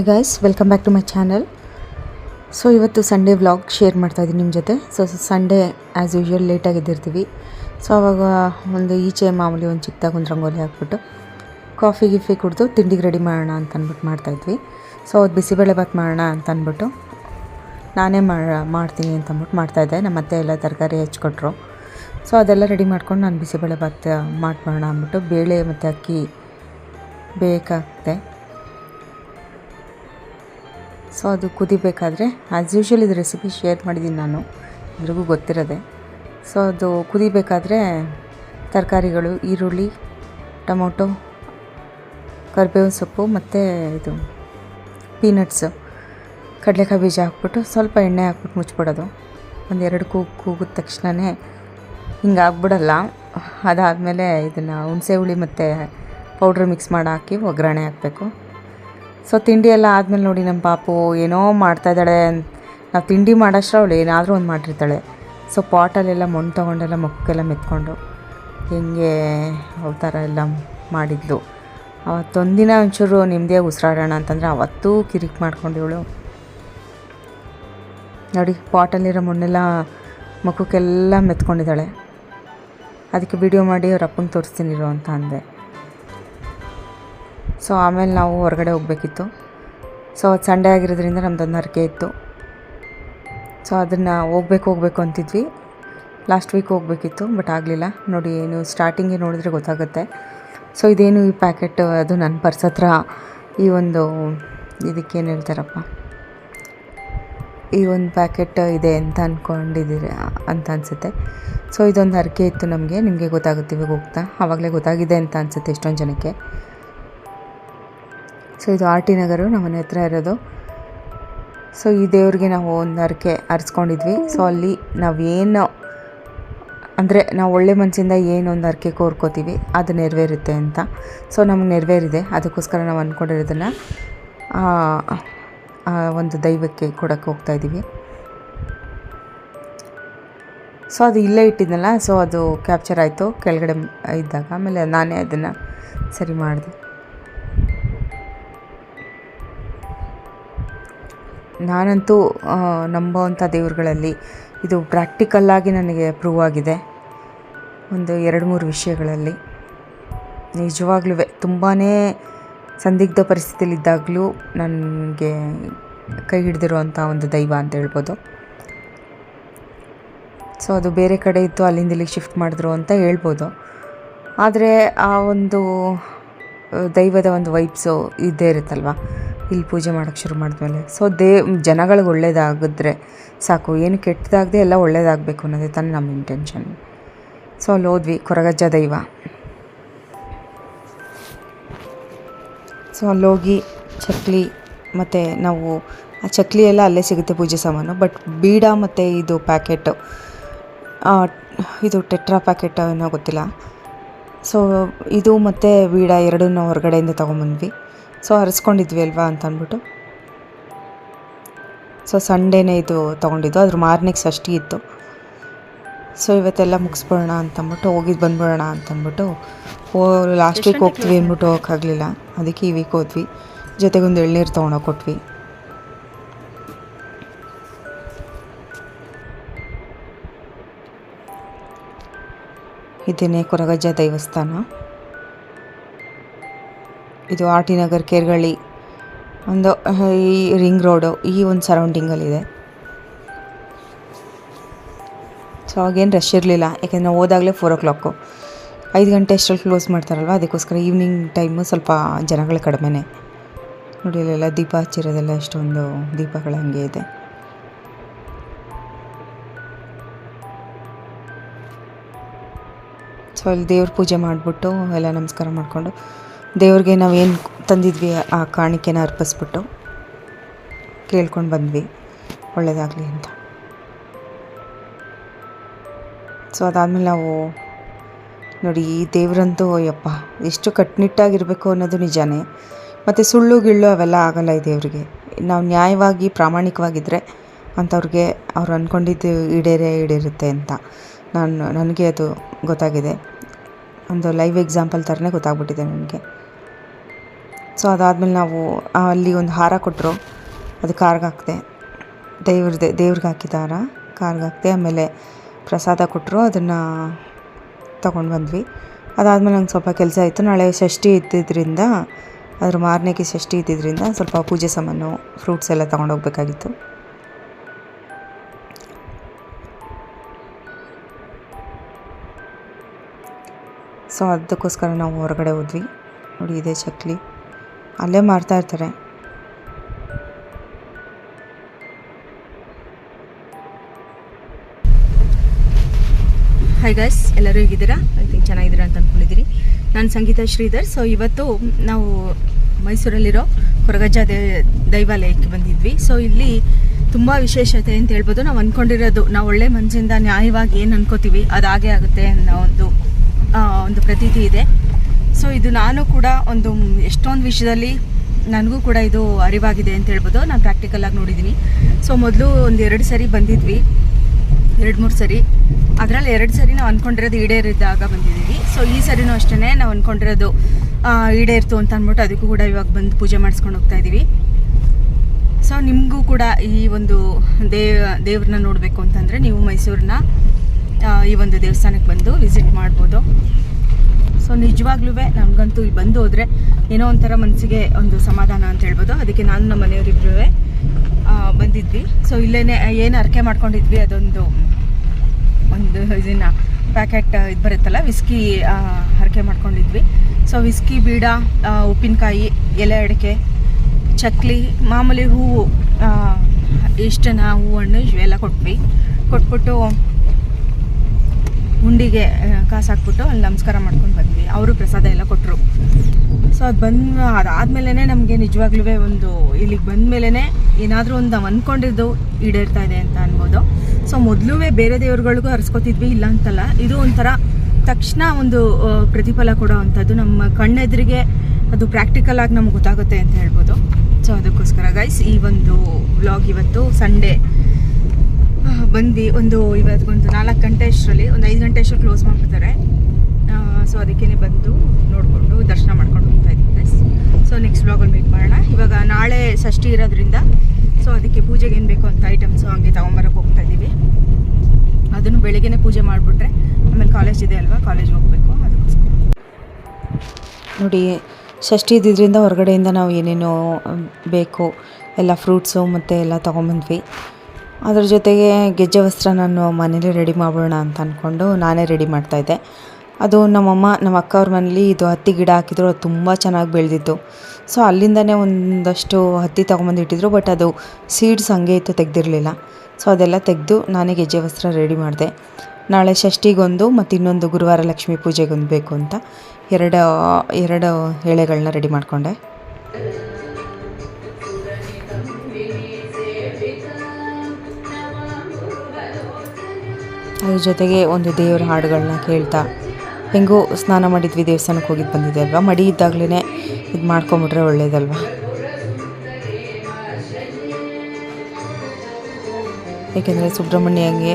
Hi guys welcome back to my channel so ಇವತ್ತು Sunday vlog share ಮಾಡ್ತಾ ಇದ್ದೀನಿ ನಿಮ್ಮ ಜೊತೆ. ಸೊ ಸಂಡೇ ಆ್ಯಸ್ ಯೂಶ್ವಲ್ ಲೇಟಾಗಿ ಎದ್ದಿರ್ತೀವಿ. ಸೊ ಅವಾಗ ಒಂದು ಈಚೆ ಮಾಮೂಲಿ ಒಂದು ಚಿಕ್ಕದಾಗ ಒಂದು ರಂಗೋಲಿ ಹಾಕ್ಬಿಟ್ಟು ಕಾಫಿ ಗಿಫಿ ಕುಡಿದು ತಿಂಡಿಗೆ ರೆಡಿ ಮಾಡೋಣ ಅಂತ ಅಂದ್ಬಿಟ್ಟು ಮಾಡ್ತಾಯಿದ್ವಿ ಸೊ ಅದು ಬಿಸಿಬೇಳೆ ಭಾತ್ ಮಾಡೋಣ ಅಂತ ಅಂದ್ಬಿಟ್ಟು ನಾನೇ ಮಾಡ್ತೀನಿ ಅಂತ ಅಂದ್ಬಿಟ್ಟು ಮಾಡ್ತಾಯಿದ್ದೆ ನಮ್ಮ ಅತ್ತೆ ಎಲ್ಲ ತರಕಾರಿ ಹೆಚ್ಕೊಟ್ರು. ಸೊ ಅದೆಲ್ಲ ರೆಡಿ ಮಾಡ್ಕೊಂಡು ನಾನು ಬಿಸಿಬೇಳೆ ಭಾತ್ ಮಾಡ್ಬೋಣ ಅಂದ್ಬಿಟ್ಟು ಬೇಳೆ ಮತ್ತು ಅಕ್ಕಿ ಬೇಕಾಗುತ್ತೆ ಸೊ ಅದು ಕುದಿಬೇಕಾದ್ರೆ ಆ್ಯಸ್ ಯೂಶ್ವಲ್ ಇದು ರೆಸಿಪಿ ಶೇರ್ ಮಾಡಿದ್ದೀನಿ ನಾನು. ಎಲ್ರಿಗೂ ಗೊತ್ತಿರೋದೆ. ಸೊ ಅದು ಕುದಿಬೇಕಾದ್ರೆ ತರಕಾರಿಗಳು, ಈರುಳ್ಳಿ, ಟೊಮೊಟೊ, ಕರಿಬೇವಿನ ಸೊಪ್ಪು ಮತ್ತು ಇದು ಪೀನಟ್ಸು ಕಡಲೆಕಾಯಿ ಬೀಜ ಹಾಕ್ಬಿಟ್ಟು ಸ್ವಲ್ಪ ಎಣ್ಣೆ ಹಾಕ್ಬಿಟ್ಟು ಮುಚ್ಚಿಬಿಡೋದು ಒಂದು ಎರಡು ಕೂಗು ಕೂಗಿದ ತಕ್ಷಣವೇ ಹಿಂಗೆ ಆಗ್ಬಿಡಲ್ಲ. ಅದಾದಮೇಲೆ ಇದನ್ನು ಹುಣಸೆ ಹುಳಿ ಮತ್ತು ಪೌಡ್ರ್ ಮಿಕ್ಸ್ ಮಾಡಿ ಹಾಕಿ ಒಗ್ಗರಣೆ ಹಾಕಬೇಕು. ಸೊ ತಿಂಡಿ ಎಲ್ಲ ಆದಮೇಲೆ ನೋಡಿ ನಮ್ಮ ಪಾಪು ಏನೋ ಮಾಡ್ತಾಯಿದ್ದಾಳೆ ನಾವು ತಿಂಡಿ ಮಾಡೋಷ್ಟ್ರ ಅವಳು ಏನಾದರೂ ಒಂದು ಮಾಡಿರ್ತಾಳೆ. ಸೊ ಪಾಟಲ್ಲೆಲ್ಲ ಮಣ್ಣು ತೊಗೊಂಡೆಲ್ಲ ಮಕ್ಕೆಲ್ಲ ಮೆತ್ಕೊಂಡು ಹಿಂಗೆ ಥರ ಎಲ್ಲ ಮಾಡಿದ್ಲು. ಅವತ್ತೊಂದಿನ ಒಂಚೂರು ನಿಮ್ಮದೇ ಉಸಿರಾಡೋಣ ಅಂತಂದರೆ ಅವತ್ತೂ ಕಿರಿಕ್ ಮಾಡ್ಕೊಂಡಿವಳು ನೋಡಿ ಪಾಟಲ್ಲಿರೋ ಮಣ್ಣೆಲ್ಲ ಮುಖಕ್ಕೆಲ್ಲ ಮೆತ್ಕೊಂಡಿದ್ದಾಳೆ. ಅದಕ್ಕೆ ವಿಡಿಯೋ ಮಾಡಿ ಅವ್ರ ಅಪ್ಪಂಗೆ ತೋರಿಸ್ತೀನಿ ಇರು ಅಂತ ಅಂದೆ. ಸೊ ಆಮೇಲೆ ನಾವು ಹೊರಗಡೆ ಹೋಗಬೇಕಿತ್ತು. ಸೊ ಅದು ಸಂಡೇ ಆಗಿರೋದ್ರಿಂದ ನಮ್ದೊಂದು ಹರಕೆ ಇತ್ತು. ಸೊ ಅದನ್ನು ಹೋಗ್ಬೇಕು ಹೋಗ್ಬೇಕು ಅಂತಿದ್ವಿ. ಲಾಸ್ಟ್ ವೀಕ್ ಹೋಗಬೇಕಿತ್ತು ಬಟ್ ಆಗಲಿಲ್ಲ. ನೋಡಿ, ಏನು ಸ್ಟಾರ್ಟಿಂಗೆ ನೋಡಿದ್ರೆ ಗೊತ್ತಾಗುತ್ತೆ. ಸೊ ಇದೇನು ಈ ಪ್ಯಾಕೆಟ್ ಅದು ನನ್ನ ಪರ್ಸ್ ಹತ್ರ ಈ ಒಂದು ಇದಕ್ಕೇನು ಹೇಳ್ತಾರಪ್ಪ? ಈ ಒಂದು ಪ್ಯಾಕೆಟ್ ಇದೆ ಅಂತ ಅಂದ್ಕೊಂಡಿದ್ದೀರಿ ಅಂತ ಅನಿಸುತ್ತೆ. ಸೊ ಇದೊಂದು ಹರಕೆ ಇತ್ತು ನಮಗೆ. ನಿಮಗೆ ಗೊತ್ತಾಗುತ್ತೆ ಇವಾಗ ಹೋಗ್ತಾ. ಆವಾಗಲೇ ಗೊತ್ತಾಗಿದೆ ಅಂತ ಅನಿಸುತ್ತೆ ಎಷ್ಟೊಂದು ಜನಕ್ಕೆ. ಸೊ ಇದು ಆರ್ ಟಿ ನಗರು, ನಮ್ಮ ಮನೆ ಹತ್ರ ಇರೋದು. ಸೊ ಈ ದೇವ್ರಿಗೆ ನಾವು ಒಂದು ಹರಕೆ ಹರಿಸ್ಕೊಂಡಿದ್ವಿ. ಸೊ ಅಲ್ಲಿ ನಾವೇನು ಅಂದರೆ ನಾವು ಒಳ್ಳೆ ಮನಸ್ಸಿಂದ ಏನು ಒಂದು ಹರಕೆ ಕೋರ್ಕೋತೀವಿ, ಅದು ನೆರವೇರುತ್ತೆ ಅಂತ. ಸೊ ನಮ್ಗೆ ನೆರವೇರಿದೆ. ಅದಕ್ಕೋಸ್ಕರ ನಾವು ಅಂದ್ಕೊಂಡಿರೋದನ್ನು ಒಂದು ದೈವಕ್ಕೆ ಕೊಡೋಕ್ಕೆ ಹೋಗ್ತಾಯಿದ್ದೀವಿ ಸೊ ಅದು ಇಲ್ಲೇ ಇಟ್ಟಿದ್ನಲ್ಲ, ಸೊ ಅದು ಕ್ಯಾಪ್ಚರ್ ಆಯಿತು. ಕೆಳಗಡೆ ಇದ್ದಾಗ, ಆಮೇಲೆ ನಾನೇ ಅದನ್ನು ಸರಿ ಮಾಡಿದೆ. ನಾನಂತೂ ನಂಬೋವಂಥ ದೇವ್ರುಗಳಲ್ಲಿ ಇದು ಪ್ರಾಕ್ಟಿಕಲ್ಲಾಗಿ ನನಗೆ ಪ್ರೂವ್ ಆಗಿದೆ. ಒಂದು ಎರಡು ಮೂರು ವಿಷಯಗಳಲ್ಲಿ. ನಿಜವಾಗ್ಲೂ ತುಂಬಾ ಸಂದಿಗ್ಧ ಪರಿಸ್ಥಿತಿಯಲ್ಲಿದ್ದಾಗಲೂ ನನಗೆ ಕೈ ಹಿಡಿದಿರುವಂಥ ಒಂದು ದೈವ ಅಂತ ಹೇಳ್ಬೋದು. ಸೊ ಅದು ಬೇರೆ ಕಡೆ ಇತ್ತು ಅಲ್ಲಿಂದ ಇಲ್ಲಿಗೆ ಶಿಫ್ಟ್ ಮಾಡಿದ್ರು ಅಂತ ಹೇಳ್ಬೋದು. ಆದರೆ, ಆ ಒಂದು ದೈವದ ಒಂದು ವೈಬ್ಸು ಇದ್ದೇ ಇರುತ್ತಲ್ವ? ಇಲ್ಲಿ ಪೂಜೆ ಮಾಡೋಕ್ಕೆ ಶುರು ಮಾಡಿದ್ಮೇಲೆ. ಸೊ ದೇ, ಜನಗಳಿಗೆ ಒಳ್ಳೇದಾಗಿದ್ರೆ ಸಾಕು. ಏನು ಕೆಟ್ಟದಾಗದೆ ಎಲ್ಲ ಒಳ್ಳೇದಾಗಬೇಕು ಅನ್ನೋದೇ ತಾನೇ ನಮ್ಮ ಇಂಟೆನ್ಷನ್ ಸೊ ಅಲ್ಲಿ ಹೋದ್ವಿ. ಕೊರಗಜ್ಜ ದೈವ. ಸೊ ಅಲ್ಲೋಗಿ ಚಕ್ಲಿ ಮತ್ತು ನಾವು, ಆ ಚಕ್ಲಿ ಎಲ್ಲ ಅಲ್ಲೇ ಸಿಗುತ್ತೆ ಪೂಜೆ ಸಾಮಾನು. ಬಟ್ ಬೀಡ ಮತ್ತು ಇದು ಪ್ಯಾಕೆಟು ಇದು ಟೆಟ್ರಾ ಪ್ಯಾಕೆಟ್ ಏನೋ ಗೊತ್ತಿಲ್ಲ. ಸೊ ಇದು ಮತ್ತು ಬೀಡ ಎರಡನ್ನೂ ಹೊರಗಡೆಯಿಂದ ತೊಗೊಂಬಂದ್ವಿ. ಸೊ ಹರಿಸ್ಕೊಂಡಿದ್ವಿ ಅಲ್ವಾ ಅಂತ ಅಂದ್ಬಿಟ್ಟು. ಸೊ ಸಂಡೇನೇ ಇದು ತೊಗೊಂಡಿದ್ದು. ಅದ್ರ ಮಾರ್ನಿಕ್ಸ್ ಷಷ್ಠಿ ಇತ್ತು. ಸೊ ಇವತ್ತೆಲ್ಲ ಮುಗಿಸ್ಬಿಡೋಣ ಅಂತಂದ್ಬಿಟ್ಟು ಹೋಗಿದ್ದು ಬಂದ್ಬಿಡೋಣ ಅಂತಂದ್ಬಿಟ್ಟು ಓ ಲಾಸ್ಟ್ ವೀಕ್ ಹೋಗ್ತೀವಿ ಅಂದ್ಬಿಟ್ಟು ಹೋಗೋಕ್ಕಾಗಲಿಲ್ಲ. ಅದಕ್ಕೆ ಈ ವೀಕ್ ಹೋದ್ವಿ. ಜೊತೆಗೊಂದು ಎಳ್ನೀರು ತೊಗೊಂಡೋಗಿ ಕೊಟ್ವಿ. ಇದೇನೆ ಕೊರಗಜ್ಜ ದೇವಸ್ಥಾನ. ಇದು ಆರ್ ಟಿ ನಗರ್ ಕೇರ್ಗಳ್ಳಿ. ಒಂದು, ಈ ರಿಂಗ್ ರೋಡು, ಈ ಒಂದು ಸರೌಂಡಿಂಗಲ್ಲಿದೆ. ಸೊ ಆಗೇನು ರಶ್ ಇರಲಿಲ್ಲ. ಯಾಕೆಂದರೆ ನಾವು ಹೋದಾಗಲೇ ಫೋರ್ ಓ ಕ್ಲಾಕು ಐದು ಗಂಟೆ ಅಷ್ಟರಲ್ಲಿ ಕ್ಲೋಸ್ ಮಾಡ್ತಾರಲ್ವ? ಅದಕ್ಕೋಸ್ಕರ ಈವ್ನಿಂಗ್ ಟೈಮು ಸ್ವಲ್ಪ ಜನಗಳು ಕಡಿಮೆನೇ. ನೋಡಿ, ಇಲ್ಲೆಲ್ಲ ದೀಪ ಹಚ್ಚಿರೋದೆಲ್ಲ ಎಷ್ಟೊಂದು ದೀಪಗಳು ಹಂಗೆ ಇದೆ. ಸೊ ಅಲ್ಲಿ ದೇವ್ರ ಪೂಜೆ ಮಾಡಿಬಿಟ್ಟು ಎಲ್ಲ ನಮಸ್ಕಾರ ಮಾಡಿಕೊಂಡು ದೇವ್ರಿಗೆ ನಾವೇನು ತಂದಿದ್ವಿ ಆ ಕಾಣಿಕೆನ ಅರ್ಪಿಸ್ಬಿಟ್ಟು ಕೇಳ್ಕೊಂಡು ಬಂದ್ವಿ. ಒಳ್ಳೆಯದಾಗಲಿ ಅಂತ. ಸೊ ಅದಾದಮೇಲೆ ನಾವು ನೋಡಿ, ಈ ದೇವ್ರಂತೂ ಯಪ್ಪ, ಎಷ್ಟು ಕಟ್ಟುನಿಟ್ಟಾಗಿರಬೇಕು ಅನ್ನೋದು ನಿಜಾನೇ. ಮತ್ತು ಸುಳ್ಳು ಗಿಳ್ಳು ಅವೆಲ್ಲ ಆಗಲ್ಲ ಈ ದೇವರಿಗೆ. ನಾವು ನ್ಯಾಯವಾಗಿ ಪ್ರಾಮಾಣಿಕವಾಗಿದ್ದರೆ ಅಂಥವ್ರಿಗೆ ಅವ್ರು ಅಂದ್ಕೊಂಡಿದ್ದು ಈಡೇರೇ ಈಡೇರುತ್ತೆ ಅಂತ ನಾನು, ನನಗೆ ಅದು ಗೊತ್ತಾಗಿದೆ. ಒಂದು ಲೈವ್ ಎಕ್ಸಾಂಪಲ್ ಥರನೇ ಗೊತ್ತಾಗ್ಬಿಟ್ಟಿದೆ ನನಗೆ. ಸೊ ಅದಾದಮೇಲೆ ನಾವು ಅಲ್ಲಿ ಒಂದು ಹಾರ ಕೊಟ್ಟರು ಅದು ಕಾರ್ಗೆ ಹಾಕಿದೆ. ದೇವ್ರದ್ದು ದೇವ್ರಿಗೆ ಹಾಕಿದ ಹಾರ, ಕಾರ್ಗೆ ಹಾಕಿದೆ. ಆಮೇಲೆ ಪ್ರಸಾದ ಕೊಟ್ಟರು ಅದನ್ನು ತಗೊಂಡು ಬಂದ್ವಿ. ಅದಾದಮೇಲೆ ನಂಗೆ ಸ್ವಲ್ಪ ಕೆಲಸ ಇತ್ತು ನಾಳೆ ಷಷ್ಠಿ ಇದ್ದಿದ್ದರಿಂದ ಅದ್ರ ಮಾರನೇಕೆ ಷಷ್ಠಿ ಇದ್ದಿದ್ದರಿಂದ ಸ್ವಲ್ಪ ಪೂಜೆ ಸಾಮಾನು ಫ್ರೂಟ್ಸ್ ಎಲ್ಲ ತೊಗೊಂಡೋಗ್ಬೇಕಾಗಿತ್ತು ಸೊ ಅದಕ್ಕೋಸ್ಕರ ನಾವು ಹೊರಗಡೆ ಹೋದ್ವಿ. ನೋಡಿ, ಇದೆ ಚಕ್ಲಿ. ಅಲ್ಲೇ ಮಾಡ್ತಾಯಿರ್ತಾರೆ ಇರ್ತಾರೆ. ಹಾಯ್ ಗೈಸ್ ಎಲ್ಲರೂ ಹೇಗಿದ್ದೀರಾ? ಐ ತಿಂಕ್ ಚೆನ್ನಾಗಿದ್ದೀರಾ ಅಂತ ಅಂದ್ಕೊಂಡಿದ್ದೀರಿ ನಾನು ಸಂಗೀತ ಶ್ರೀಧರ್ ಸೊ ಇವತ್ತು ನಾವು ಮೈಸೂರಲ್ಲಿರೋ ಕೊರಗಜ್ಜ ದೇ ದೈವಾಲಯಕ್ಕೆ ಬಂದಿದ್ವಿ. ಸೊ ಇಲ್ಲಿ ತುಂಬ ವಿಶೇಷತೆ ಅಂತ ಹೇಳ್ಬೋದು. ನಾವು ಅಂದ್ಕೊಂಡಿರೋದು ನಾವು ಒಳ್ಳೆ ಮನಸ್ಸಿಂದ ನ್ಯಾಯವಾಗಿ ಏನು ಅನ್ಕೋತೀವಿ, ಅದು ಹಾಗೆ ಆಗುತ್ತೆ ಅನ್ನೋ ಒಂದು ಒಂದು ಪ್ರತೀತಿ ಇದೆ. ಸೊ ಇದು ನಾನು ಕೂಡ ಒಂದು ಎಷ್ಟೊಂದು ವಿಷಯದಲ್ಲಿ ನನಗೂ ಕೂಡ ಇದು ಅರಿವಾಗಿದೆ ಅಂತ ಹೇಳ್ಬೋದು. ನಾನು ಪ್ರಾಕ್ಟಿಕಲ್ ಆಗಿ ನೋಡಿದ್ದೀನಿ. ಸೊ ಮೊದಲು ಒಂದು ಎರಡು ಸರಿ ಬಂದಿದ್ವಿ. ಎರಡು, ಮೂರು ಸರಿ. ಅದರಲ್ಲಿ ಎರಡು ಸರಿ ನಾವು ಅಂದ್ಕೊಂಡಿರೋದು ಈಡೇರಿದ್ದಾಗ ಬಂದಿದ್ದೀವಿ. ಸೊ ಈ ಸರಿನೂ ಅಷ್ಟೇ ನಾವು ಅಂದ್ಕೊಂಡಿರೋದು ಈಡೇರ್ತು ಅಂತ ಅಂದ್ಬಿಟ್ಟು ಅದಕ್ಕೂ ಕೂಡ ಇವಾಗ ಬಂದು ಪೂಜೆ ಮಾಡಿಸ್ಕೊಂಡು ಹೋಗ್ತಾ ಇದ್ದೀವಿ. ಸೊ ನಿಮಗೂ ಕೂಡ ಈ ಒಂದು ದೇವ, ದೇವ್ರನ್ನ ನೋಡಬೇಕು ಅಂತಂದರೆ ನೀವು ಮೈಸೂರನ್ನ ಈ ಒಂದು ದೇವಸ್ಥಾನಕ್ಕೆ ಬಂದು ವಿಸಿಟ್ ಮಾಡ್ಬೋದು. ಸೊ ನಿಜವಾಗ್ಲೂ ನನಗಂತೂ ಇಲ್ಲಿ ಬಂದು ಹೋದರೆ ಏನೋ ಒಂಥರ ಮನಸ್ಸಿಗೆ ಒಂದು ಸಮಾಧಾನ ಅಂತ ಹೇಳ್ಬೋದು. ಅದಕ್ಕೆ ನಾನು ನಮ್ಮ ಮನೆಯವರಿಬ್ರು ಬಂದಿದ್ವಿ. ಸೊ ಇಲ್ಲೇ ಏನು ಅರಕೆ ಮಾಡ್ಕೊಂಡಿದ್ವಿ, ಅದೊಂದು, ಒಂದು ಇದನ್ನ ಪ್ಯಾಕೆಟ್ ಇದು ಬರುತ್ತಲ್ಲ ವಿಸ್ಕಿ ಹರಕೆ ಮಾಡ್ಕೊಂಡಿದ್ವಿ. ಸೊ ವಿಸ್ಕಿ ಬೀಡ ಉಪ್ಪಿನಕಾಯಿ, ಎಲೆ ಅಡಿಕೆ, ಚಕ್ಲಿ, ಮಾಮೂಲಿ ಹೂವು ಇಷ್ಟನ ಹೂವು ಹಣ್ಣು ಇವೆಲ್ಲ ಕೊಟ್ವಿ. ಕೊಟ್ಬಿಟ್ಟು ಉಂಡಿಗೆ ಕಾಸು ಹಾಕ್ಬಿಟ್ಟು ಅಲ್ಲಿ ನಮಸ್ಕಾರ ಮಾಡ್ಕೊಂಡು ಬಂದ್ವಿ. ಅವರು ಪ್ರಸಾದ ಎಲ್ಲ ಕೊಟ್ಟರು ಸೊ ಅದು ಬಂದು ಅದಾದಮೇಲೆ ನಮಗೆ ನಿಜವಾಗ್ಲೂ ಒಂದು ಇಲ್ಲಿಗೆ ಬಂದಮೇಲೆ ಏನಾದರೂ ಒಂದು ನಾವು ಅಂದ್ಕೊಂಡಿದ್ದು ಈಡೇರ್ತಾ ಇದೆ ಅಂತ ಅನ್ಬೋದು. ಸೊ ಮೊದಲು ಬೇರೆ ದೇವ್ರುಗಳಿಗೂ ಹರಿಸ್ಕೊತಿದ್ವಿ, ಇಲ್ಲ ಅಂತಲ್ಲ. ಇದು ಒಂಥರ ತಕ್ಷಣ ಒಂದು ಪ್ರತಿಫಲ ಕೊಡೋ ಅಂಥದ್ದು. ನಮ್ಮ ಕಣ್ಣೆದುರಿಗೆ ಅದು ಪ್ರಾಕ್ಟಿಕಲ್ ಆಗಿ ನಮ್ಗೆ ಗೊತ್ತಾಗುತ್ತೆ ಅಂತ ಹೇಳ್ಬೋದು. ಸೊ ಅದಕ್ಕೋಸ್ಕರ ಗೈಸ್ ಈ ಒಂದು ವ್ಲಾಗ್ ಇವತ್ತು ಸಂಡೇ ಆ, ಬಂದ್ವಿ ಒಂದು ಇವತ್ತಿಗೊಂದು ನಾಲ್ಕು ಗಂಟೆ ಅಷ್ಟರಲ್ಲಿ ಒಂದು ಐದು ಗಂಟೆ ಅಷ್ಟು ಕ್ಲೋಸ್ ಮಾಡಿಬಿಡ್ತಾರೆ. ಸೊ ಅದಕ್ಕೇ ಬಂದು ನೋಡಿಕೊಂಡು ದರ್ಶನ ಮಾಡ್ಕೊಂಡು ಹೋಗ್ತಾ ಇದ್ದೀವಿ ಗೈಸ್ ಸೊ ನೆಕ್ಸ್ಟ್ ಬ್ಲಾಗಲ್ಲಿ ಮೀಟ್ ಮಾಡೋಣ. ಇವಾಗ ನಾಳೆ ಷಷ್ಠಿ ಇರೋದ್ರಿಂದ ಸೊ ಅದಕ್ಕೆ ಪೂಜೆಗೆ ಏನು ಬೇಕು ಅಂತ ಐಟಮ್ಸು ಹಂಗೆ ತೊಗೊಂಬರಕ್ಕೆ ಹೋಗ್ತಾ ಇದ್ದೀವಿ. ಅದನ್ನು ಬೆಳಿಗ್ಗೆ ಪೂಜೆ ಮಾಡಿಬಿಟ್ರೆ ಆಮೇಲೆ ಕಾಲೇಜ್ ಇದೆ ಅಲ್ವಾ ಕಾಲೇಜ್ಗೆ ಹೋಗಬೇಕು ಅದಕ್ಕೋಸ್ಕರ. ನೋಡಿ ಷಷ್ಠಿ ಇದ್ದಿದ್ದರಿಂದ ಹೊರಗಡೆಯಿಂದ ನಾವು ಏನೇನೋ ಬೇಕು ಎಲ್ಲ ಫ್ರೂಟ್ಸು ಮತ್ತು ಎಲ್ಲ ತೊಗೊಂಬಂದ್ವಿ. ಅದ್ರ ಜೊತೆಗೆ ಗೆಜ್ಜೆ ವಸ್ತ್ರ ನಾನು ಮನೇಲಿ ರೆಡಿ ಮಾಡೋಣ ಅಂತ ಅಂದ್ಕೊಂಡು ನಾನೇ ರೆಡಿ ಮಾಡ್ತಾಯಿದ್ದೆ ಅದು ನಮ್ಮಮ್ಮ, ನಮ್ಮ ಅಕ್ಕ ಅವ್ರ ಮನೇಲಿ ಇದು ಹತ್ತಿ ಗಿಡ ಹಾಕಿದ್ರು, ಅದು ತುಂಬ ಚೆನ್ನಾಗಿ ಬೆಳೆದಿತ್ತು. ಸೊ ಅಲ್ಲಿಂದನೇ ಒಂದಷ್ಟು ಹತ್ತಿ ತೊಗೊಂಬಂದು ಇಟ್ಟಿದ್ರು ಬಟ್ ಅದು ಸೀಡ್ಸ್ ಹಂಗೆ ಇತ್ತು, ತೆಗ್ದಿರಲಿಲ್ಲ. ಸೊ ಅದೆಲ್ಲ ತೆಗೆದು ನಾನೇ ಗೆಜ್ಜೆ ವಸ್ತ್ರ ರೆಡಿ ಮಾಡಿದೆ. ನಾಳೆ ಷಷ್ಠಿಗೊಂದು ಮತ್ತು ಇನ್ನೊಂದು ಗುರುವಾರ ಲಕ್ಷ್ಮೀ ಪೂಜೆಗೊಂದು ಬೇಕು ಅಂತ ಎರಡು ಎರಡು ಎಳೆಗಳನ್ನ ರೆಡಿ ಮಾಡಿಕೊಂಡೆ. ಅದ್ರ ಜೊತೆಗೆ ಒಂದು ದೇವರ ಹಾಡುಗಳನ್ನ ಕೇಳ್ತಾ, ಹೆಂಗೂ ಸ್ನಾನ ಮಾಡಿದ್ವಿ, ದೇವಸ್ಥಾನಕ್ಕೆ ಹೋಗಿದ್ದು ಬಂದಿದ್ದೆ ಅಲ್ವಾ? ಮಡಿ ಇದ್ದಾಗಲೇ ಇದು ಮಾಡ್ಕೊಂಬಿಟ್ರೆ ಒಳ್ಳೇದಲ್ವಾ? ಏಕೆಂದರೆ ಸುಬ್ರಹ್ಮಣ್ಯಂಗೆ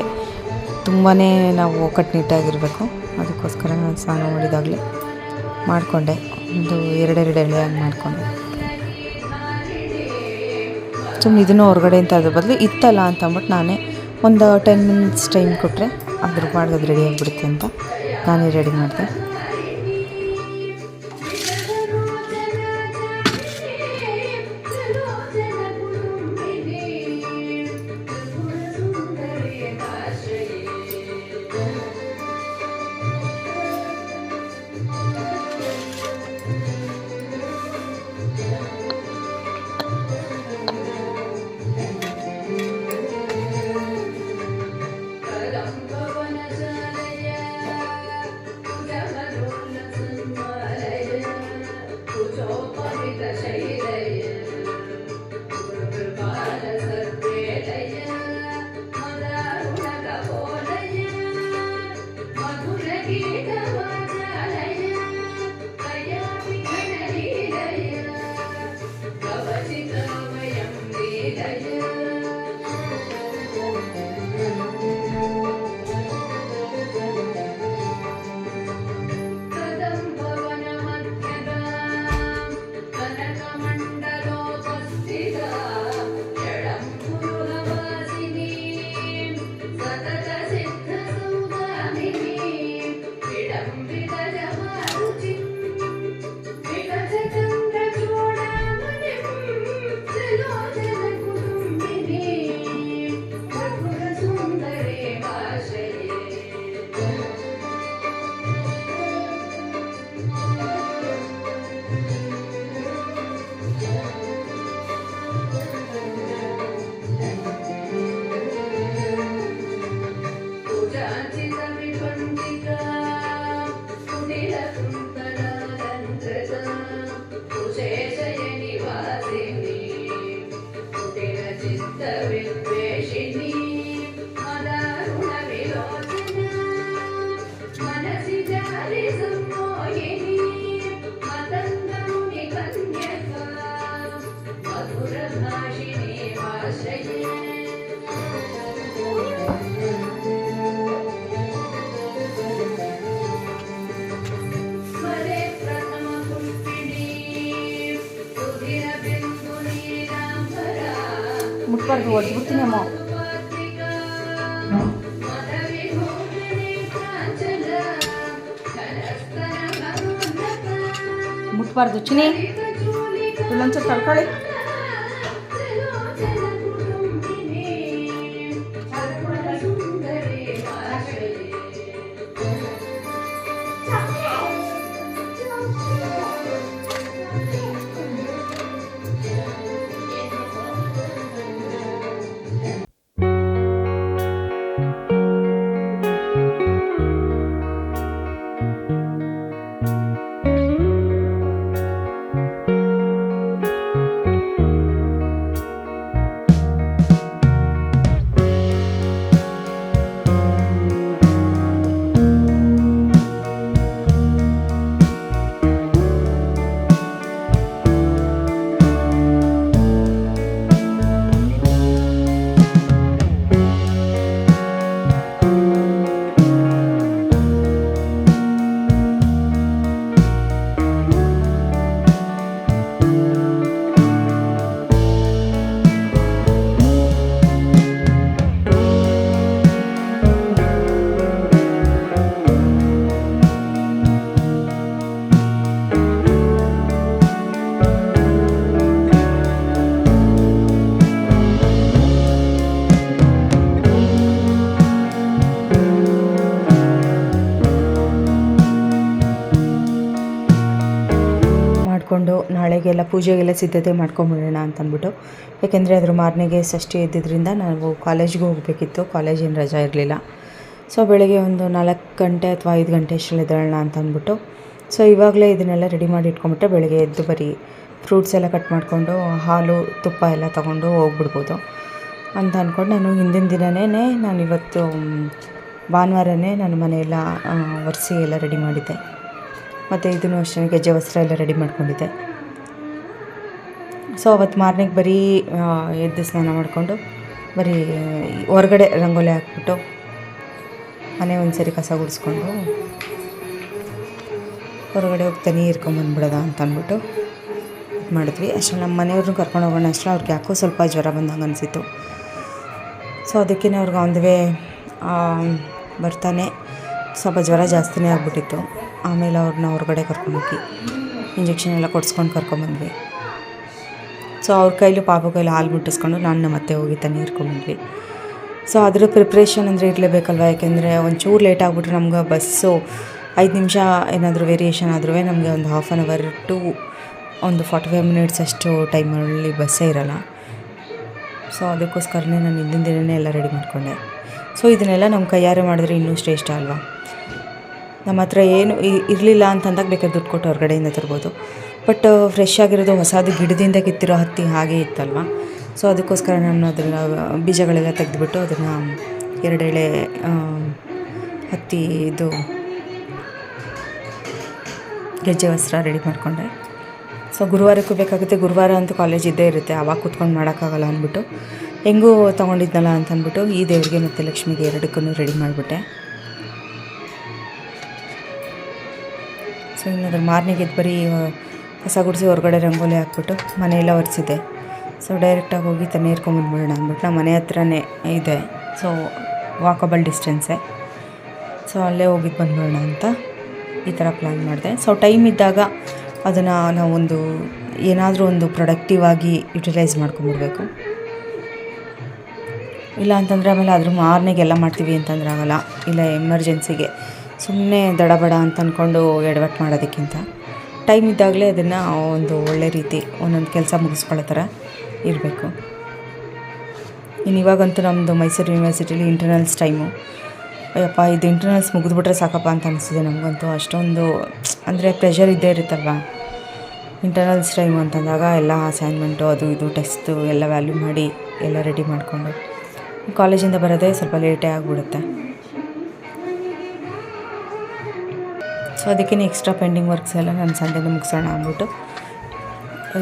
ತುಂಬಾ ನಾವು ಕಟ್ಟುನಿಟ್ಟಾಗಿರಬೇಕು ಅದಕ್ಕೋಸ್ಕರ ನಾನು ಸ್ನಾನ ಮಾಡಿದಾಗಲೇ ಮಾಡಿಕೊಂಡೆ. ಒಂದು ಎರಡೆರಡು ಹಂಗೆ ಮಾಡಿಕೊಂಡೆ. ಸುಮ್ಮನೆ ಇದನ್ನು ಹೊರಗಡೆ ಅಂತ ಅದ್ರ ಬದಲು ಇತ್ತಲ್ಲ ಅಂತ ಅಂದ್ಬಿಟ್ಟು ನಾನೇ ಒಂದು ಟೆನ್ ಮಿನಿಟ್ಸ್ ಟೈಮ್ ಕೊಟ್ಟರೆ ಅದ್ರ ಮಾಡೋದು ರೆಡಿ ಆಗಿಬಿಡುತ್ತೆ ಅಂತ ನಾನೇ ರೆಡಿ ಮಾಡಿದೆ. Santi ముట్టుకోవడానికి వచ్చి గుర్తుందేమో? ముట్టుకోవడానికి వచ్చినాయి పిల్లలు తలకాలి ನಾಳೆಗೆಲ್ಲ ಪೂಜೆಗೆಲ್ಲ ಸಿದ್ಧತೆ ಮಾಡ್ಕೊಂಬಿಡೋಣ ಅಂತ ಅಂದ್ಬಿಟ್ಟು ಯಾಕೆಂದರೆ ಅದ್ರ ಮಾರನೆಗೆ ಷಷ್ಠಿ ಇದ್ದಿದ್ದರಿಂದ ನಾವು ಕಾಲೇಜ್ಗೆ ಹೋಗಬೇಕಿತ್ತು. ಕಾಲೇಜಿನ ರಜಾ ಇರಲಿಲ್ಲ. ಸೊ ಬೆಳಗ್ಗೆ ಒಂದು ನಾಲ್ಕು ಗಂಟೆ ಅಥವಾ ಐದು ಗಂಟೆ ಅಷ್ಟರಲ್ಲಿ ಎದ್ದೇಳೋಣ ಅಂತ ಅಂದ್ಬಿಟ್ಟು ಸೊ ಇವಾಗಲೇ ಇದನ್ನೆಲ್ಲ ರೆಡಿ ಮಾಡಿ ಇಟ್ಕೊಂಬಿಟ್ರೆ ಬೆಳಗ್ಗೆ ಎದ್ದು ಬರೀ ಫ್ರೂಟ್ಸ್ ಎಲ್ಲ ಕಟ್ ಮಾಡಿಕೊಂಡು, ಹಾಲು, ತುಪ್ಪ ಎಲ್ಲ ತೊಗೊಂಡು ಹೋಗ್ಬಿಡ್ಬೋದು. ಅಂತ ಅಂದ್ಕೊಂಡು ನಾನು ಹಿಂದಿನ ದಿನವೇ ನಾನು ಇವತ್ತು ಭಾನುವಾರನೇ ನಾನು ಮನೆಯೆಲ್ಲ ಒರೆಸಿ ಎಲ್ಲ ರೆಡಿ ಮಾಡಿದ್ದೆ. ಮತ್ತು ಇದನ್ನು ಅಷ್ಟೇ ಗೆಜ್ಜೆ ವಸ್ತ್ರ ಎಲ್ಲ ರೆಡಿ ಮಾಡ್ಕೊಂಡಿದ್ದೆ. ಸೊ ಅವತ್ತು ಮಾರ್ನಿಂಗ್ ಬರೀ ಎದ್ದು ಸ್ನಾನ ಮಾಡಿಕೊಂಡು, ಬರೀ, ಹೊರಗಡೆ ರಂಗೋಲಿ ಹಾಕ್ಬಿಟ್ಟು, ಮನೆ ಒಂದು ಸರಿ ಕಸ ಗುಡಿಸ್ಕೊಂಡು, ಹೊರಗಡೆ ಹೋಗಿ ನೀರು ಇರ್ಕೊಂಬಂದ್ಬಿಡೋದ ಅಂತ ಅಂದ್ಬಿಟ್ಟು ಇದು ಮಾಡಿದ್ವಿ. ಅಷ್ಟೇ ನಮ್ಮ ಮನೆಯವ್ರನ್ನ ಕರ್ಕೊಂಡು ಹೋಗೋಣ ಅಷ್ಟೇ, ಅವ್ರಿಗೆ ಯಾಕೋ ಸ್ವಲ್ಪ ಜ್ವರ ಬಂದಂಗೆ ಅನಿಸಿತ್ತು. ಸೊ ಅದಕ್ಕೇ ಅವ್ರಿಗೆ ಆನ್ ದ ವೇ ಬರ್ತಾನೆ. ಸ್ವಲ್ಪ ಜ್ವರ ಜಾಸ್ತಿನೇ ಆಗ್ಬಿಟ್ಟಿತ್ತು. ಆಮೇಲೆ ಅವ್ರನ್ನ ಹೊರಗಡೆ ಕರ್ಕೊಂಡೋಗಿ ಇಂಜೆಕ್ಷನ್ ಎಲ್ಲ ಕೊಡ್ಸ್ಕೊಂಡು ಕರ್ಕೊಂಬಂದ್ವಿ ಸೊ ಅವ್ರ ಕೈಲಿ ಪಾಪ ಹಾಲು ಮುಟ್ಟಿಸ್ಕೊಂಡು ನಾನು ಮತ್ತೆ ಹೋಗಿ ತಾನೇ ಇರ್ಕೊಂಡ್ವಿ ಸೊ ಅದರ ಪ್ರಿಪ್ರೇಷನ್ ಅಂದರೆ ಇರಲೇಬೇಕಲ್ವ? ಯಾಕೆಂದರೆ ಒಂಚೂರು ಲೇಟ್ ಆಗಿಬಿಟ್ರೆ ನಮ್ಗೆ ಬಸ್ಸು ಐದು ನಿಮಿಷ ಏನಾದರೂ ವೇರಿಯೇಷನ್ ಆದ್ರೂ ನಮಗೆ ಒಂದು ಹಾಫ್ ಆನ್ ಅವರ್ ಟು ಒಂದು ಫಾರ್ಟಿ ಫೈವ್ ಮಿನಿಟ್ಸ್ ಅಷ್ಟು ಟೈಮಲ್ಲಿ ಬಸ್ಸೇ ಇರಲ್ಲ. ಸೊ ಅದಕ್ಕೋಸ್ಕರನೇ ನಾನು ಹಿಂದಿನ ದಿನವೇ ಎಲ್ಲ ರೆಡಿ ಮಾಡಿಕೊಂಡೆ. ಸೊ ಇದನ್ನೆಲ್ಲ ನಮ್ಮ ಕೈಯಾರೆ ಮಾಡಿದ್ರೆ ಇನ್ನೂ ಶ್ರೇಷ್ಠ ಅಲ್ವಾ? ನಮ್ಮ ಹತ್ರ ಏನು ಇರಲಿಲ್ಲ ಅಂತಂದಾಗ ಬೇಕಾದ್ರೆ ದುಡ್ಡು ಕೊಟ್ಟು ಹೊರಗಡೆಯಿಂದ ತರ್ಬೋದು. ಬಟ್ ಫ್ರೆಶ್ ಆಗಿರೋದು ಹೊಸದು ಗಿಡದಿಂದ ಕಿತ್ತಿರೋ ಹತ್ತಿ ಹಾಗೆ ಇತ್ತಲ್ವ? ಸೊ ಅದಕ್ಕೋಸ್ಕರ ನಾನು ಅದನ್ನು ಬೀಜಗಳೆಲ್ಲ ತೆಗೆದುಬಿಟ್ಟು ಅದನ್ನು ಎರಡೆಳೆ ಹತ್ತಿ ಇದು ಗೆಜ್ಜೆ ವಸ್ತ್ರ ರೆಡಿ ಮಾಡಿಕೊಂಡೆ. ಸೊ ಗುರುವಾರಕ್ಕೂ ಬೇಕಾಗುತ್ತೆ. ಗುರುವಾರ ಅಂತೂ ಕಾಲೇಜ್ ಇದ್ದೇ ಇರುತ್ತೆ. ಆವಾಗ ಕೂತ್ಕೊಂಡು ಮಾಡೋಕ್ಕಾಗಲ್ಲ ಅಂದ್ಬಿಟ್ಟು. ಹೆಂಗೂ ತೊಗೊಂಡಿದ್ನಲ್ಲ ಅಂತ ಅಂದ್ಬಿಟ್ಟು ಈ ದೇವರಿಗೆ ಮತ್ತು ಲಕ್ಷ್ಮಿಗೆ ಎರಡಕ್ಕೂ ರೆಡಿ ಮಾಡಿಬಿಟ್ಟೆ. ಸೊ ಇನ್ನು ಅದ್ರ ಮಾರನೆಗೆ ಬರೀ ಕಸ ಗುಡಿಸಿ ಹೊರಗಡೆ ರಂಗೋಲಿ ಹಾಕ್ಬಿಟ್ಟು ಮನೆಯೆಲ್ಲ ಒರೆಸಿದೆ. ಸೊ ಡೈರೆಕ್ಟಾಗಿ ಹೋಗಿ ತನ್ನ ಇರ್ಕೊಂಬಂದ್ಬಿಡೋಣ ಅಂದ್ಬಿಟ್ಟು ನಮ್ಮ ಮನೆ ಹತ್ರನೇ ಇದೆ. ಸೊ ವಾಕಬಲ್ ಡಿಸ್ಟೆನ್ಸೇ ಸೊ ಅಲ್ಲೇ ಹೋಗಿ ಬಂದ್ಬಿಡೋಣ ಅಂತ ಈ ಥರ ಪ್ಲ್ಯಾನ್ ಮಾಡಿದೆ. ಸೊ ಟೈಮ್ ಇದ್ದಾಗ ಅದನ್ನು ನಾವೊಂದು ಏನಾದರೂ ಒಂದು ಪ್ರೊಡಕ್ಟಿವ್ ಆಗಿ ಯುಟಿಲೈಸ್ ಮಾಡ್ಕೊಂಬಿಡ್ಬೇಕು ಇಲ್ಲ ಅಂತಂದರೆ ಆಮೇಲೆ ಅದ್ರ ಮಾರ್ನಿಗೆಲ್ಲ ಮಾಡ್ತೀವಿ ಅಂತಂದ್ರೆ ಆಗಲ್ಲ. ಇಲ್ಲ ಎಮರ್ಜೆನ್ಸಿಗೆ ಸುಮ್ಮನೆ ದಡಬಡ ಅಂತ ಅಂದ್ಕೊಂಡು ಎಡವಟ್ಟು ಮಾಡೋದಕ್ಕಿಂತ. ಟೈಮ್ ಇದ್ದಾಗಲೇ ಅದನ್ನು ಒಂದು ಒಳ್ಳೆ ರೀತಿ ಒಂದೊಂದು ಕೆಲಸ ಮುಗಿಸ್ಕೊಳ್ಳೋ ಥರ ಇರಬೇಕು. ಇನ್ನು ಇವಾಗಂತೂ ನಮ್ಮದು ಮೈಸೂರು ಯೂನಿವರ್ಸಿಟಿಲಿ ಇಂಟರ್ನಲ್ಸ್ ಟೈಮು. ಅಯ್ಯಪ್ಪ, ಇದು ಇಂಟರ್ನಲ್ಸ್ ಮುಗಿದ್ಬಿಟ್ರೆ ಸಾಕಪ್ಪ ಅಂತ ಅನಿಸಿದೆ ನಮಗಂತೂ. ಅಷ್ಟೊಂದು, ಅಂದರೆ ಪ್ರೆಷರ್ ಇದ್ದೇ ಇರುತ್ತಲ್ವ? ಇಂಟರ್ನಲ್ಸ್ ಟೈಮ್ ಅಂತಂದಾಗ ಎಲ್ಲ ಅಸೈನ್ಮೆಂಟು ಅದು ಇದು ಟೆಸ್ಟು ಎಲ್ಲ ವ್ಯಾಲ್ಯೂ ಮಾಡಿ ಎಲ್ಲ ರೆಡಿ ಮಾಡಿಕೊಂಡು. ಕಾಲೇಜಿಂದ ಬರೋದೇ ಸ್ವಲ್ಪ ಲೇಟೇ ಆಗಿಬಿಡುತ್ತೆ ಸೊ ಅದಕ್ಕೇ ಎಕ್ಸ್ಟ್ರಾ ಪೆಂಡಿಂಗ್ ವರ್ಕ್ಸ್ ಎಲ್ಲ ನಾನು ಸಂಡೇನೇ ಮುಗಿಸೋಣ ಅಂದ್ಬಿಟ್ಟು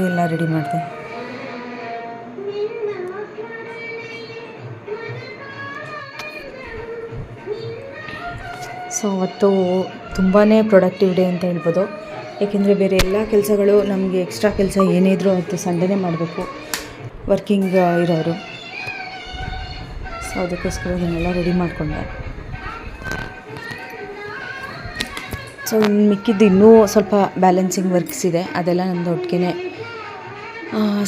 ಎಲ್ಲ ರೆಡಿ ಮಾಡಿದೆ. ಸೊ ಅವತ್ತು ತುಂಬಾ ಪ್ರೊಡಕ್ಟಿವ್ ಡೇ ಅಂತ ಹೇಳ್ಬೋದು. ಏಕೆಂದರೆ ಬೇರೆ ಎಲ್ಲ ಕೆಲಸಗಳು ನಮಗೆ ಎಕ್ಸ್ಟ್ರಾ ಕೆಲಸ ಏನೇ ಇದ್ರೂ ಅವತ್ತು ಸಂಡೇನೇ ಮಾಡಬೇಕು ವರ್ಕಿಂಗ್ ಇರೋರು. ಸೊ ಅದಕ್ಕೋಸ್ಕರ ಅದನ್ನೆಲ್ಲ ರೆಡಿ ಮಾಡಿಕೊಂಡೆ. ಸೊ ಮಿಕ್ಕಿದ್ದು ಇನ್ನೂ ಸ್ವಲ್ಪ ಬ್ಯಾಲೆನ್ಸಿಂಗ್ ವರ್ಕ್ಸ್ ಇದೆ. ಅದೆಲ್ಲ ನಂದು ಒಟ್ಟಿಗೆ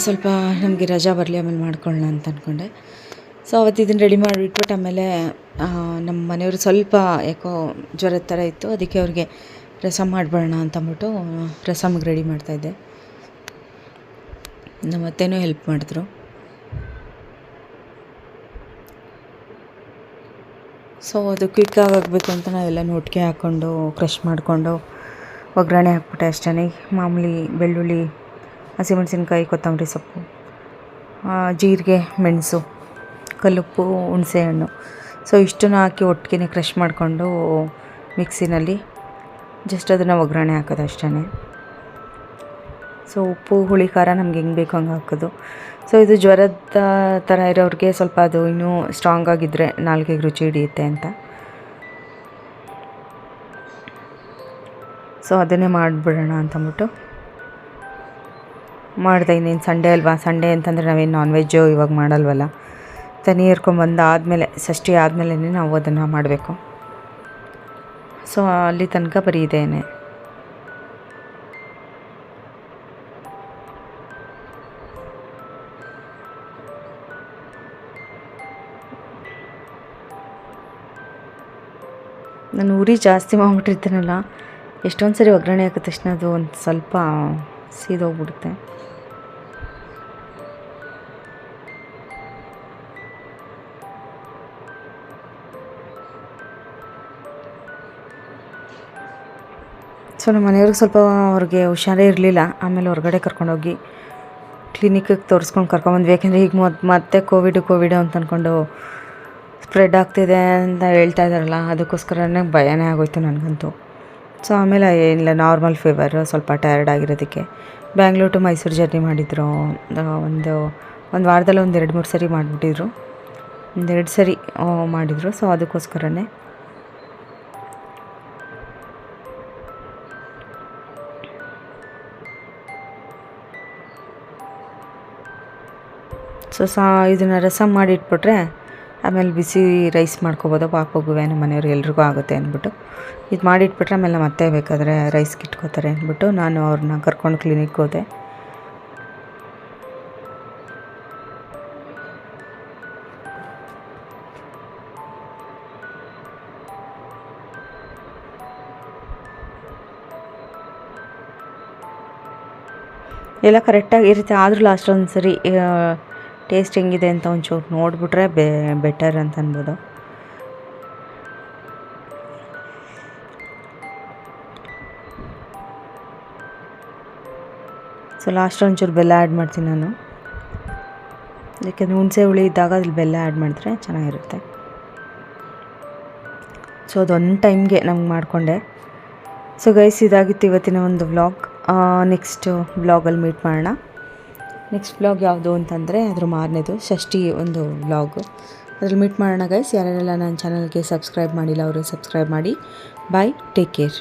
ಸ್ವಲ್ಪ ನಮಗೆ ರಜಾ ಬರಲಿ ಆಮೇಲೆ ಮಾಡ್ಕೊಳ್ಳೋಣ ಅಂತ ಅಂದ್ಕೊಂಡೆ ಸೊ ಅವತ್ತು ಇದನ್ನು ರೆಡಿ ಮಾಡಿಬಿಟ್ಬಿಟ್ಟು ಆಮೇಲೆ ನಮ್ಮ ಮನೆಯವರು ಸ್ವಲ್ಪ ಯಾಕೋ ಜ್ವರದ ಥರ ಇತ್ತು. ಅದಕ್ಕೆ ಅವ್ರಿಗೆ ರಸಮ್ ಮಾಡಿಬಿಡೋಣ ಅಂತಂದ್ಬಿಟ್ಟು ರಸಮ್ಗೆ ರೆಡಿ ಮಾಡ್ತಾಯಿದ್ದೆ ನಮ್ಮ ಅತ್ತೆನೂ ಹೆಲ್ಪ್ ಮಾಡಿದ್ರು. ಸೊ ಅದು ಕ್ವಿಕ್ಕಾಗಿ ಆಗಬೇಕು ಅಂತ ನಾವೆಲ್ಲ ಒಟ್ಟಿಗೆ ಹಾಕ್ಕೊಂಡು ಕ್ರಷ್ ಮಾಡಿಕೊಂಡು ಒಗ್ಗರಣೆ ಹಾಕ್ಬಿಟ್ಟೆ ಅಷ್ಟೇ ಮಾಮೂಲಿ ಬೆಳ್ಳುಳ್ಳಿ ಹಸಿಮೆಣಸಿನ್ಕಾಯಿ ಕೊತ್ತಂಬರಿ ಸೊಪ್ಪು ಜೀರಿಗೆ, ಮೆಣಸು, ಕಲ್ಲುಪ್ಪು, ಹುಣಸೆಹಣ್ಣು. ಸೊ ಇಷ್ಟನ್ನು ಹಾಕಿ ಒಟ್ಟಿಗೆ ಕ್ರಷ್ ಮಾಡಿಕೊಂಡು ಮಿಕ್ಸಿನಲ್ಲಿ ಜಸ್ಟ್ ಅದನ್ನು ಒಗ್ಗರಣೆ ಹಾಕೋದು ಅಷ್ಟೇ ಸೊ ಉಪ್ಪು ಹುಳಿ ಖಾರ ನಮ್ಗೆ ಹೆಂಗೆ ಬೇಕು ಹಂಗೆ ಹಾಕೋದು. ಸೊ ಇದು ಜ್ವರದ ಥರ ಇರೋರಿಗೆ ಸ್ವಲ್ಪ ಅದು ಇನ್ನೂ ಸ್ಟ್ರಾಂಗ್ ಆಗಿದ್ದರೆ ನಾಲ್ಗೆಗೆ ರುಚಿ ಹಿಡಿಯುತ್ತೆ ಅಂತ. ಸೊ ಅದನ್ನೇ ಮಾಡಿಬಿಡೋಣ ಅಂತಂದ್ಬಿಟ್ಟು. ಮಾಡಿದೆ ಇನ್ನೇನು ಸಂಡೇ ಅಲ್ವಾ? ಸಂಡೇ ಅಂತಂದರೆ ನಾವೇನು ನಾನ್ ವೆಜ್ಜು ಇವಾಗ ಮಾಡಲ್ವಲ್ಲ. ತನಿ ಏರ್ಕೊಂಬಂದು ಆದಮೇಲೆ, ಷಷ್ಠಿ ಆದಮೇಲೆ ನಾವು ಅದನ್ನು ಮಾಡಬೇಕು. ಸೊ ಅಲ್ಲಿ ತನಕ ಬರೀ ಇದೇನೆ. ನಾನು ಉರಿ ಜಾಸ್ತಿ ಮಾಡಿಬಿಟ್ಟಿರ್ತೀನಲ್ಲ ಎಷ್ಟೊಂದು ಸರಿ ಒಗ್ಗರಣೆ ಹಾಕಿದ ತಕ್ಷಣ ಅದು ಒಂದು ಸ್ವಲ್ಪ ಸೀದೋಗ್ಬಿಡುತ್ತೆ. ಸೊ, ನಮ್ಮ ಮನೆಯವ್ರಿಗೆ ಸ್ವಲ್ಪ ಅವ್ರಿಗೆ ಹುಷಾರೇ ಇರಲಿಲ್ಲ, ಆಮೇಲೆ ಹೊರಗಡೆ ಕರ್ಕೊಂಡೋಗಿ ಕ್ಲಿನಿಕ್ಕಿಗೆ ತೋರಿಸ್ಕೊಂಡು ಕರ್ಕೊಂಬಂದ್ವಿ ಯಾಕೆಂದರೆ ಈಗ ಮತ್ತೆ ಕೋವಿಡ್ ಕೋವಿಡ್ ಅಂತ ಅಂದ್ಕೊಂಡು ಸ್ಪ್ರೆಡ್ ಆಗ್ತಿದೆ ಅಂತ ಹೇಳ್ತಾ ಇದ್ದಾರಲ್ಲ, ಅದಕ್ಕೋಸ್ಕರನೇ ಭಯನೇ ಆಗೋಯ್ತು ನನಗಂತೂ. ಸೊ ಆಮೇಲೆ ಏನಿಲ್ಲ ನಾರ್ಮಲ್ ಫೀವರ್ ಸ್ವಲ್ಪ ಟಯರ್ಡ್ ಆಗಿರೋದಕ್ಕೆ. ಬ್ಯಾಂಗ್ಳೂರ್ ಟು ಮೈಸೂರು ಜರ್ನಿ ಮಾಡಿದ್ರು. ಒಂದು ಒಂದು ವಾರದಲ್ಲಿ ಒಂದು ಎರಡು, ಮೂರು ಸರಿ ಮಾಡಿಬಿಟ್ಟಿದ್ರು. ಒಂದೆರಡು ಸರಿ ಮಾಡಿದರು. ಸೊ ಅದಕ್ಕೋಸ್ಕರನೇ. ಸೊ ಸಾ, ಇದನ್ನು ರಸಮ್ ಮಾಡಿ ಇಟ್ಬಿಟ್ರೆ ಆಮೇಲೆ ಬಿಸಿ ರೈಸ್ ಮಾಡ್ಕೊಬೋದು ಪಾಪಗುವೆ ನಮ್ಮ ಮನೆಯವ್ರು ಎಲ್ರಿಗೂ ಆಗುತ್ತೆ ಅಂದ್ಬಿಟ್ಟು. ಇದು ಮಾಡಿಟ್ಬಿಟ್ರೆ ಆಮೇಲೆ ಮತ್ತೆ ಬೇಕಾದರೆ ರೈಸ್ಗೆ ಇಟ್ಕೋತಾರೆ ಅಂದ್ಬಿಟ್ಟು ನಾನು ಅವ್ರನ್ನ ಕರ್ಕೊಂಡು ಕ್ಲಿನಿಕ್ ಹೋದೆ. ಎಲ್ಲ ಕರೆಕ್ಟಾಗಿ ಇರುತ್ತೆ ಆದರೂ ಲಾಸ್ಟ್ ಒಂದು ಸರಿ ಟೇಸ್ಟ್ ಹೆಂಗಿದೆ ಅಂತ ಒಂಚೂರು ನೋಡಿಬಿಟ್ರೆ ಬೆಟರ್ ಅಂತ ಅನ್ಬೋದು. ಸೊ ಲಾಸ್ಟ್ ಒಂಚೂರು ಬೆಲ್ಲ ಆ್ಯಡ್ ಮಾಡ್ತೀನಿ ನಾನು. ಯಾಕೆಂದರೆ ಹುಣಸೆ ಹುಳಿ ಇದ್ದಾಗ ಅದ್ರಲ್ಲಿ ಬೆಲ್ಲ ಆ್ಯಡ್ ಮಾಡಿದ್ರೆ ಚೆನ್ನಾಗಿರುತ್ತೆ. ಸೊ ಅದೊಂದು ಟೈಮ್ಗೆ ನಮ್ಗೆ ಮಾಡಿಕೊಂಡೆ. ಸೊ ಗೈಸ್ ಇದಾಗಿತ್ತು ಇವತ್ತಿನ ಒಂದು ವ್ಲಾಗ್. ನೆಕ್ಸ್ಟ್ ವ್ಲಾಗಲ್ಲಿ ಮೀಟ್ ಮಾಡೋಣ. ನೆಕ್ಸ್ಟ್ ಬ್ಲಾಗ್ ಯಾವುದು ಅಂತಂದರೆ ಅದ್ರ ಮಾರನೇದು ಷಷ್ಠಿ ಒಂದು ವ್ಲಾಗು ಅದ್ರಲ್ಲಿ ಮೀಟ್ ಮಾಡೋಣ ಗೈಸ್ ಯಾರೆಲ್ಲ ನನ್ನ ಚಾನಲ್ಗೆ ಸಬ್ಸ್ಕ್ರೈಬ್ ಮಾಡಿಲ್ಲ ಅವರು ಸಬ್ಸ್ಕ್ರೈಬ್ ಮಾಡಿ. Bye take care